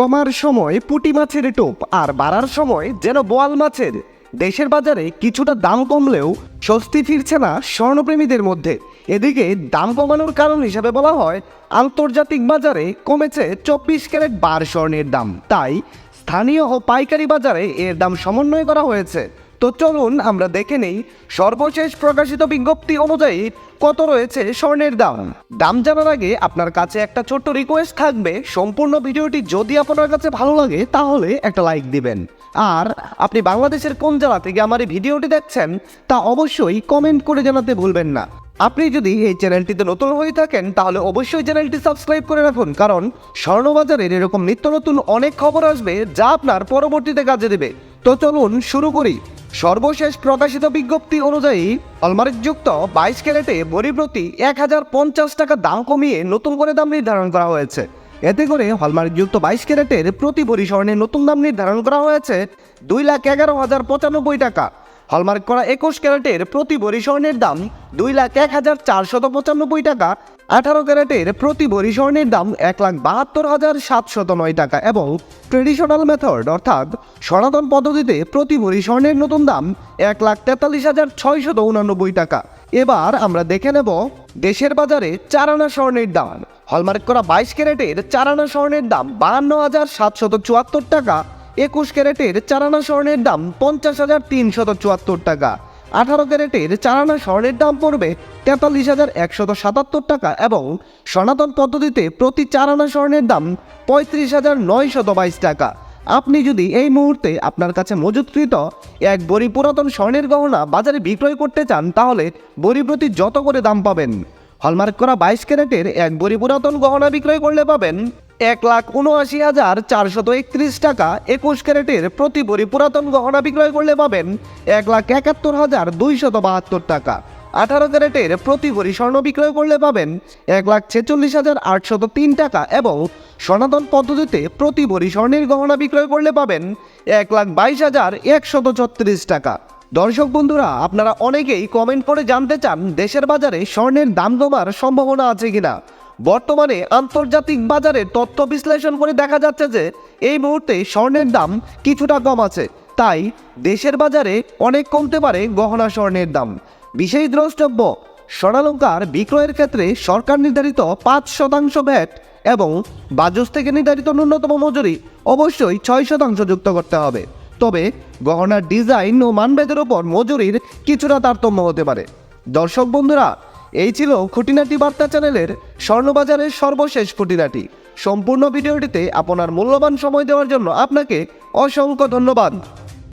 কমার সময় পুটি মাছের টোপ আর বাড়ার সময় যেন বোয়াল মাছের। দেশের বাজারে কিছুটা দাম কমলেও স্বস্তি ফিরছে না স্বর্ণপ্রেমীদের মধ্যে। এদিকে দাম কমানোর কারণ হিসাবে বলা হয়, আন্তর্জাতিক বাজারে কমেছে চব্বিশ ক্যারেট বার স্বর্ণের দাম। তাই স্থানীয় ও পাইকারি বাজারে এর দাম সমন্বয় করা হয়েছে। তো চলুন আমরা দেখে নেই সর্বশেষ প্রকাশিত বিজ্ঞপ্তি অনুযায়ী কত রয়েছে স্বর্ণের দাম। দাম জানার আগে আপনার কাছে একটা ছোট্ট রিকোয়েস্ট থাকবে। সম্পূর্ণ ভিডিওটি যদি আপনার কাছে ভালো লাগে, তাহলে একটা লাইক দিবেন। আর আপনি বাংলাদেশের কোন জেলা থেকে আমার এই ভিডিওটি দেখছেন, তা অবশ্যই কমেন্ট করে জানাতে ভুলবেন না। আপনি যদি এই চ্যানেলটিতে নতুন হয়ে থাকেন, তাহলে অবশ্যই চ্যানেলটি সাবস্ক্রাইব করে রাখুন, কারণ স্বর্ণবাজারের এরকম নিত্য নতুন অনেক খবর আসবে, যা আপনার পরবর্তীতে কাজে দেবে। তো চলুন শুরু করি। সর্বশেষ প্রকাশিত বিজ্ঞপ্তি অনুযায়ী হলমার্কযুক্ত বাইশ ক্যারেটে বড়ি প্রতি এক হাজার পঞ্চাশ টাকা দাম কমিয়ে নতুন করে দাম নির্ধারণ করা হয়েছে। এতে করে হলমার্কযুক্ত বাইশ ক্যারেটের প্রতি বড়ি স্বর্ণের নতুন দাম নির্ধারণ করা হয়েছে দুই লাখ এগারো হাজার পঁচানব্বই টাকা। হলমার্ক করা একুশ ক্যারেটের প্রতি ভরি স্বর্ণের দাম দুই লাখ এক হাজার চারশত পঁচানব্বই টাকা। আঠারো ক্যারেটের প্রতি ভরি স্বর্ণের দাম এক লাখ বাহাত্তর হাজার সাতশত নয় টাকা এবং ট্রেডিশনাল মেথড অর্থাৎ সনাতন পদ্ধতিতে প্রতি ভরি স্বর্ণের নতুন দাম এক লাখ তেতাল্লিশ হাজার ছয়শত উনানব্বই টাকা। এবার আমরা দেখে নেব দেশের বাজারে চারানা স্বর্ণের দাম। হলমার্ক করা বাইশ ক্যারেটের চারানা স্বর্ণের দাম বাহান্ন হাজার সাতশত চুয়াত্তর টাকা, একুশ ক্যারেটের চারানা স্বর্ণের দাম পঞ্চাশ হাজার তিনশত চুয়াত্তর টাকা। আঠারো ক্যারেটের চারানা স্বর্ণের দাম পড়বে তেতাল্লিশ হাজার একশত সাতাত্তর টাকা এবং সনাতন পদ্ধতিতে প্রতি চারানা স্বর্ণের দাম পঁয়ত্রিশ হাজার নয়শত বাইশ টাকা। আপনি যদি এই মুহূর্তে আপনার কাছে মজুতকৃত এক বড়ি পুরাতন স্বর্ণের গহনা বাজারে বিক্রয় করতে চান, তাহলে বড়ি প্রতি যত করে দাম পাবেন। হলমার্ক করা বাইশ ক্যারেটের এক বড়ি পুরাতন গহনা বিক্রয় করলে পাবেন এক লাখ উনআশি হাজার চারশত একত্রিশ টাকা একুশ ক্যারেটের প্রতি বড়ি পুরাতন গহনা বিক্রয় করলে পাবেন এক লাখ একাত্তর হাজার দুইশত বাহাত্তর টাকা। আঠারো ক্যারেটের প্রতি ভরি স্বর্ণ বিক্রয় করলে পাবেন এক লাখ ছেচল্লিশ হাজার আটশত তিন টাকা এবং সনাতন পদ্ধতিতে প্রতি ভরি স্বর্ণের গহনা বিক্রয় করলে পাবেন এক লাখ বাইশ হাজার একশত ছত্রিশ টাকা। দর্শক বন্ধুরা, আপনারা অনেকেই কমেন্ট করে জানতে চান দেশের বাজারে স্বর্ণের দাম কমার সম্ভাবনা আছে কিনা। বর্তমানে আন্তর্জাতিক বাজারে তথ্য বিশ্লেষণ করে দেখা যাচ্ছে যে এই মুহূর্তে স্বর্ণের দাম কিছুটা কম আছে। তাই দেশের বাজারে অনেক কমতে পারে গহনা স্বর্ণের দাম। বিশেষ দ্রষ্টব্য, স্বর্ণালঙ্কার বিক্রয়ের ক্ষেত্রে সরকার নির্ধারিত পাঁচ শতাংশ ভ্যাট এবং বাজস থেকে নির্ধারিত ন্যূনতম মজুরি অবশ্যই ছয় শতাংশ যুক্ত করতে হবে। তবে গহনার ডিজাইন ও মানভেদের ওপর মজুরির কিছুটা তারতম্য হতে পারে। দর্শক বন্ধুরা এই ছিল খুঁটিনাটি বার্তা চ্যানেলের স্বর্ণবাজারের সর্বশেষ খুঁটিনাটি। সম্পূর্ণ ভিডিওটিতে আপনার মূল্যবান সময় দেওয়ার জন্য আপনাকে অসংখ্য ধন্যবাদ।